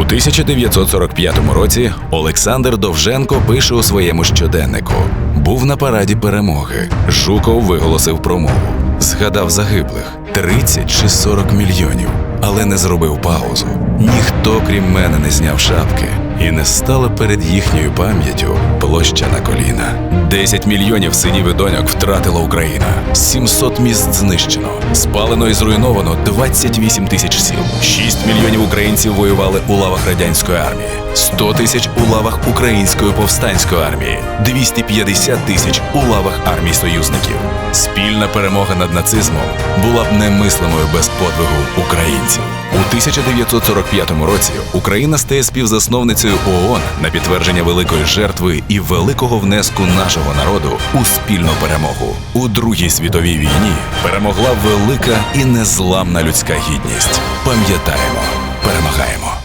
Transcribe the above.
У 1945 році Олександр Довженко пише у своєму щоденнику: був на параді перемоги. Жуков виголосив промову. Згадав загиблих 30 чи 40 мільйонів, але не зробив паузу. Ніхто, крім мене, не зняв шапки, і не стала перед їхньою пам'яттю площа на коліна. 10 мільйонів синів і доньок втратила Україна. 700 міст знищено. Спалено і зруйновано 28 тисяч сіл. 6 мільйонів українців воювали у лавах радянської армії. 100 тисяч у лавах української повстанської армії, 250 тисяч у лавах армій союзників. Спільна перемога над нацизмом була б немислимою без подвигу українців. У 1945 році Україна стає співзасновницею ООН на підтвердження великої жертви і великого внеску нашого народу у спільну перемогу. У Другій світовій війні перемогла велика і незламна людська гідність. Пам'ятаємо, перемагаємо.